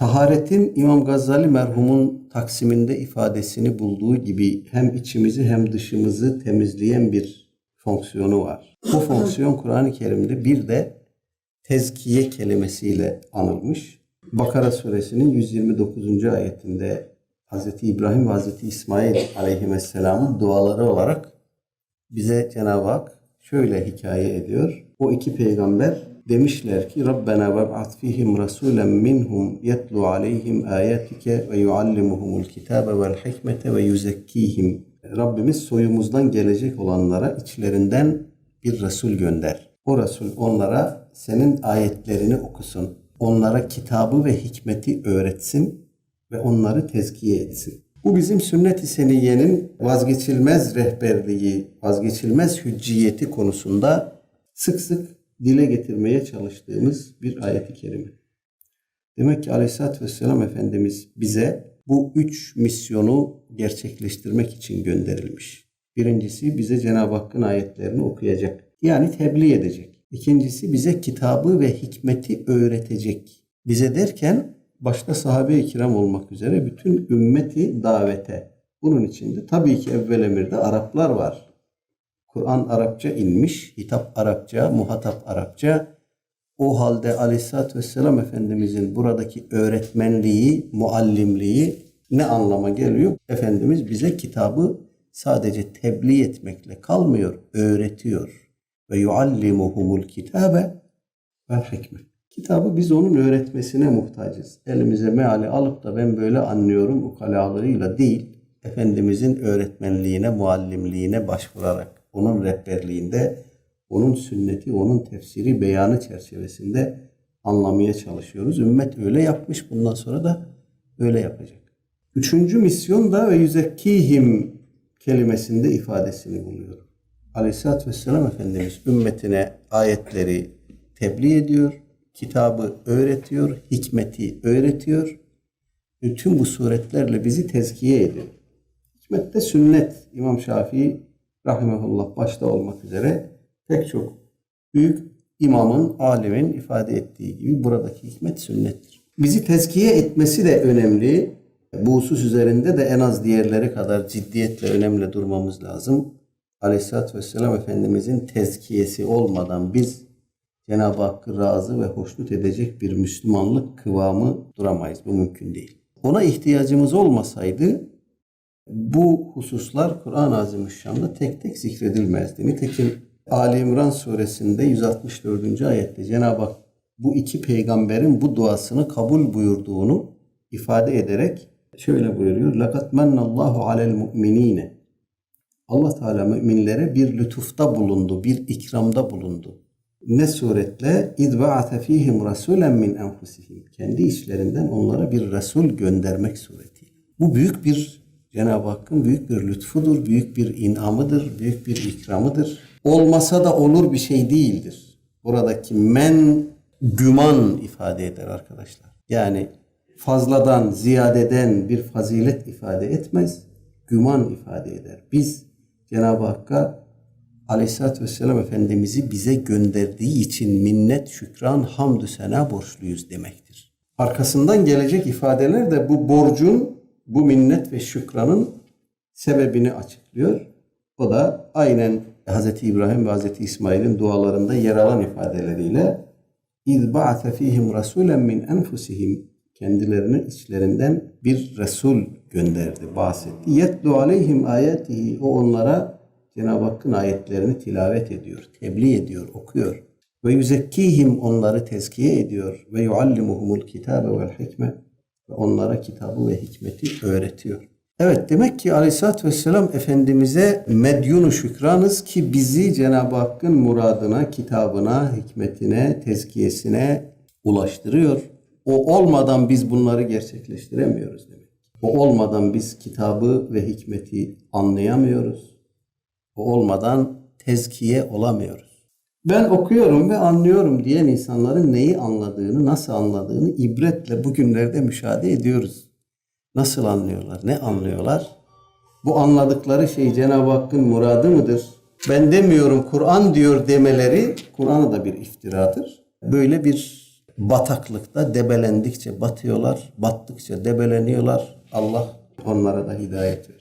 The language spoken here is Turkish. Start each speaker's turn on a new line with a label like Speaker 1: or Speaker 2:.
Speaker 1: Taharetin İmam Gazali merhumun taksiminde ifadesini bulduğu gibi hem içimizi hem dışımızı temizleyen bir fonksiyonu var. Bu fonksiyon Kur'an-ı Kerim'de bir de tezkiye kelimesiyle anılmış. Bakara suresinin 129. ayetinde Hz. İbrahim ve Hz. İsmail aleyhisselamın duaları olarak bize Cenab-ı Hak şöyle hikaye ediyor. O iki peygamber demişler ki Rabbena veb'at fihim rasulen minhum yetlu aleyhim ayatike ve yuallimuhumul kitabe vel hikmete ve yuzekkihim. Rabbimiz soyumuzdan gelecek olanlara içlerinden bir Resul gönder. O Resul onlara senin ayetlerini okusun. Onlara kitabı ve hikmeti öğretsin ve onları tezkiye etsin. Bu bizim sünnet-i seniyenin vazgeçilmez rehberliği, vazgeçilmez hücciyeti konusunda sık sık dile getirmeye çalıştığımız bir ayet-i kerime. Demek ki Aleyhisselatü Vesselam Efendimiz bize bu üç misyonu gerçekleştirmek için gönderilmiş. Birincisi bize Cenab-ı Hakk'ın ayetlerini okuyacak. Yani tebliğ edecek. İkincisi bize kitabı ve hikmeti öğretecek. Bize derken başta sahabe-i kiram olmak üzere bütün ümmeti davete. Bunun içinde tabii ki evvel emirde Araplar var. Kur'an Arapça inmiş, hitap Arapça, muhatap Arapça. O halde Aleyhisselatü Vesselam Efendimizin buradaki öğretmenliği, muallimliği ne anlama geliyor? Efendimiz bize kitabı sadece tebliğ etmekle kalmıyor, öğretiyor. Ve yuallimuhumul kitabe vel hikmet. Kitabı biz onun öğretmesine muhtacız. Elimize meali alıp da ben böyle anlıyorum ukalalığıyla değil, Efendimizin öğretmenliğine, muallimliğine başvurarak, onun rehberliğinde, onun sünneti, onun tefsiri, beyanı çerçevesinde anlamaya çalışıyoruz. Ümmet öyle yapmış, bundan sonra da öyle yapacak. Üçüncü misyon da ve yüzekkihim kelimesinde ifadesini buluyor. Aleyhisselatü Vesselam Efendimiz ümmetine ayetleri tebliğ ediyor, kitabı öğretiyor, hikmeti öğretiyor. Bütün bu suretlerle bizi tezkiye ediyor. Hikmet de sünnet. İmam Şafii rahimehullah başta olmak üzere pek çok büyük imamın, alimin ifade ettiği gibi buradaki hikmet sünnettir. Bizi tezkiye etmesi de önemli. Bu husus üzerinde de en az diğerleri kadar ciddiyetle önemli durmamız lazım. Aleyhisselatü Vesselam Efendimizin tezkiyesi olmadan biz Cenab-ı Hakk'ı razı ve hoşnut edecek bir Müslümanlık kıvamı duramayız. Bu mümkün değil. Ona ihtiyacımız olmasaydı bu hususlar Kur'an-ı Azimüşşan'da tek tek zikredilmezdi. Nitekim Ali İmran suresinde 164. ayette Cenab-ı Hak bu iki peygamberin bu duasını kabul buyurduğunu ifade ederek şöyle buyuruyor. لَقَدْ مَنَّ اللّٰهُ عَلَى الْمُؤْمِنِينَ Allah Teala müminlere bir lütufta bulundu, bir ikramda bulundu. Ne suretle? اِذْ بَعَثَ ف۪يهِمْ رَسُولًا مِنْ اَنْفُسِهِمْ Kendi işlerinden onlara bir Resul göndermek suretiyle. Bu büyük bir Cenab-ı Hakk'ın büyük bir lütfudur, büyük bir inamıdır, büyük bir ikramıdır. Olmasa da olur bir şey değildir. Buradaki men güman ifade eder arkadaşlar. Yani fazladan, ziyadeden bir fazilet ifade etmez, güman ifade eder. Biz Cenab-ı Hakk'a Aleyhisselatü Vesselam Efendimiz'i bize gönderdiği için minnet, şükran, hamdü sena borçluyuz demektir. Arkasından gelecek ifadeler de bu borcun, bu minnet ve şükranın sebebini açıklıyor. O da aynen Hz. İbrahim ve Hz. İsmail'in dualarında yer alan ifadeleriyle اِذْ بَعَثَ ف۪يهِمْ رَسُولًا مِنْ اَنْفُسِهِمْ Kendilerine içlerinden bir Resul gönderdi, bahsetti. يَتْلُ عَلَيْهِمْ آيَاتِهِ O onlara Cenab-ı Hakk'ın ayetlerini tilavet ediyor, tebliğ ediyor, okuyor. Ve yüzekkihim onları tezkiye ediyor. Ve yuallimuhumul kitabe vel hikme ve onlara kitabı ve hikmeti öğretiyor. Evet demek ki Aleyhisselatü Vesselam Efendimiz'e medyunu şükranız ki bizi Cenab-ı Hakk'ın muradına, kitabına, hikmetine, tezkiyesine ulaştırıyor. O olmadan biz bunları gerçekleştiremiyoruz demek. O olmadan biz kitabı ve hikmeti anlayamıyoruz. O olmadan tezkiye olamıyoruz. Ben okuyorum ve anlıyorum diyen insanların neyi anladığını, nasıl anladığını ibretle bugünlerde müşahede ediyoruz. Nasıl anlıyorlar? Ne anlıyorlar? Bu anladıkları şey Cenab-ı Hakk'ın muradı mıdır? Ben demiyorum Kur'an diyor demeleri Kur'an'a da bir iftiradır. Böyle bir bataklıkta debelendikçe batıyorlar, battıkça debeleniyorlar. Allah onlara da hidayet versin.